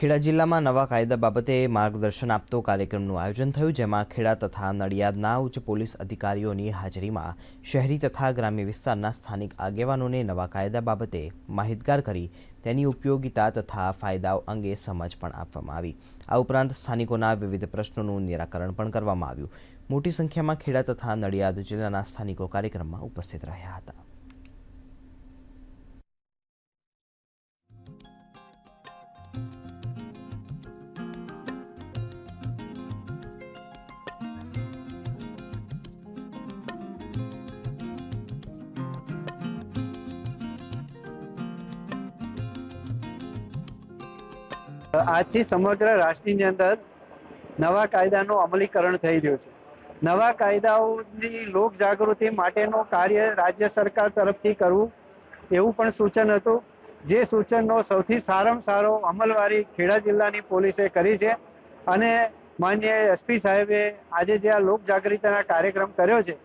ખેડા જિલ્લામાં નવા કાયદા બાબતે માર્ગદર્શન આપતો કાર્યક્રમનું આયોજન થયું, જેમાં ખેડા તથા નડિયાદના ઉચ્ચ પોલીસ અધિકારીઓની હાજરીમાં શહેરી તથા ગ્રામ્ય વિસ્તારના સ્થાનિક આગેવાનોને નવા કાયદા બાબતે માહિતગાર કરી તેની ઉપયોગિતા તથા ફાયદાઓ અંગે સમજ પણ આપવામાં આવી. આ ઉપરાંત સ્થાનિકોના વિવિધ પ્રશ્નોનું નિરાકરણ પણ કરવામાં આવ્યું. મોટી સંખ્યામાં ખેડા તથા નડિયાદ જિલ્લાના સ્થાનિકો કાર્યક્રમમાં ઉપસ્થિત રહ્યા હતા. આજથી સમગ્ર રાષ્ટ્રની અંદર નવા કાયદાનું અમલીકરણ થઈ રહ્યું છે. નવા કાયદાઓની લોક જાગૃતિ માટેનું કાર્ય રાજ્ય સરકાર તરફથી કરવું એવું પણ સૂચન હતું. જે સૂચનનો સૌથી સારામાં સારો અમલવારી ખેડા જિલ્લાની પોલીસે કરી છે અને માન્ય એસપી સાહેબે આજે જે આ લોક જાગૃતિના કાર્યક્રમ કર્યો છે,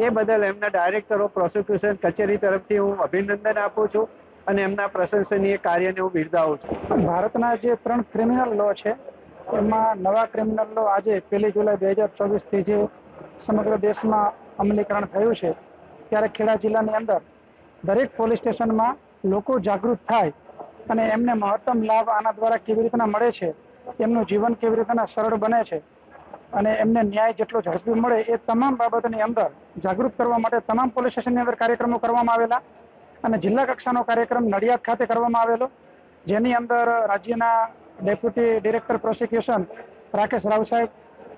એ બદલ એમના ડાયરેક્ટરો, પ્રોસિક્યુશન કચેરી તરફથી હું અભિનંદન આપું છું. અને એમના પ્રશંસનીય કાર્યને હું બિરદાવું છું. ભારતના જે ત્રણ ક્રિમિનલ લો છે, એમાં નવા ક્રિમિનલ લો આજે પહેલી જુલાઈ બે હજાર ચોવીસથી જે સમગ્ર દેશમાં અમલીકરણ થયું છે, ત્યારે ખેડા જિલ્લાની અંદર દરેક પોલીસ સ્ટેશનમાં લોકો જાગૃત થાય અને એમને મહત્તમ લાભ આના દ્વારા કેવી રીતના મળે છે, એમનું જીવન કેવી રીતના સરળ બને છે અને એમને ન્યાય જેટલો ઝડપી મળે એ તમામ બાબતની અંદર જાગૃત કરવા માટે તમામ પોલીસ સ્ટેશનની અંદર કાર્યક્રમો કરવામાં આવેલા. અને જિલ્લા કક્ષાનો કાર્યક્રમ નડિયાદ ખાતે કરવામાં આવેલો, જેની અંદર રાજ્યના deputy director prosecution Rakesh Rao સાહેબ,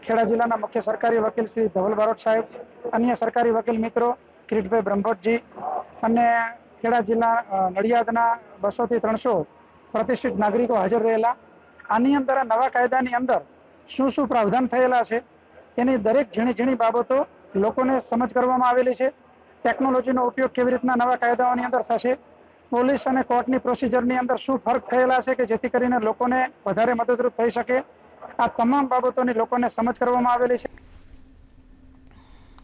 ખેડા જિલ્લાના મુખ્ય સરકારી વકીલ શ્રી ધવલ બારોટ સાહેબ, અન્ય સરકારી વકીલ મિત્રો કિરીટભાઈ બ્રહ્મભટ્ટજી અને ખેડા જિલ્લા નડિયાદના બસોથી ત્રણસો પ્રતિષ્ઠિત નાગરિકો હાજર રહેલા. આની અંદર આ નવા કાયદાની અંદર શું શું પ્રાવધાન થયેલા છે, એની દરેક ઝીણી ઝીણી બાબતો લોકોને સમજ કરવામાં આવેલી છે. ટેકનોલોજીનો ઉપયોગ કેવી રીતના નવા કાયદાઓની અંદર થશે? પોલીસ અને કોર્ટની પ્રોસિજરની અંદર શું ફરક થયેલા છે કે જેથી કરીને લોકોને વધારે મદદરૂપ થઈ શકે? આ તમામ બાબતોની લોકોને સમજ કરવામાં આવેલી છે.